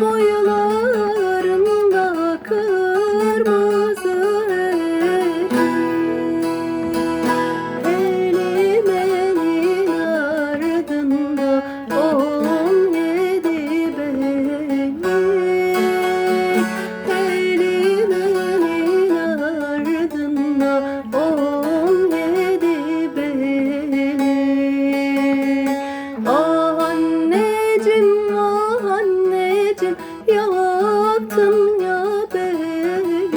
Kamuoyuna anneciğim yaktın ya beni.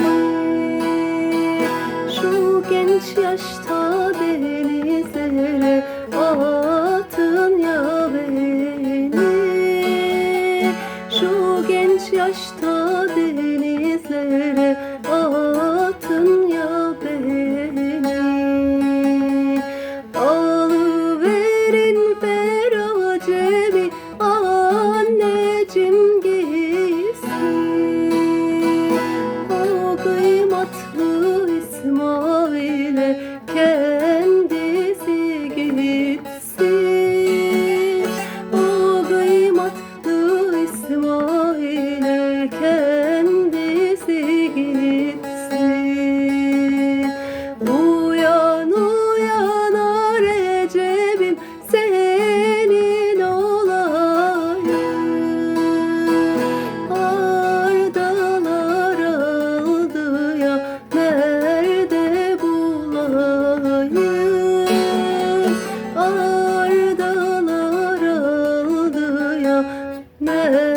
Şu genç yaşta denizlere attın ya beni. Şu genç yaşta denizlere İsmail'e kendisi gitsin. O kıymatlı İsmail'e kendisi mơ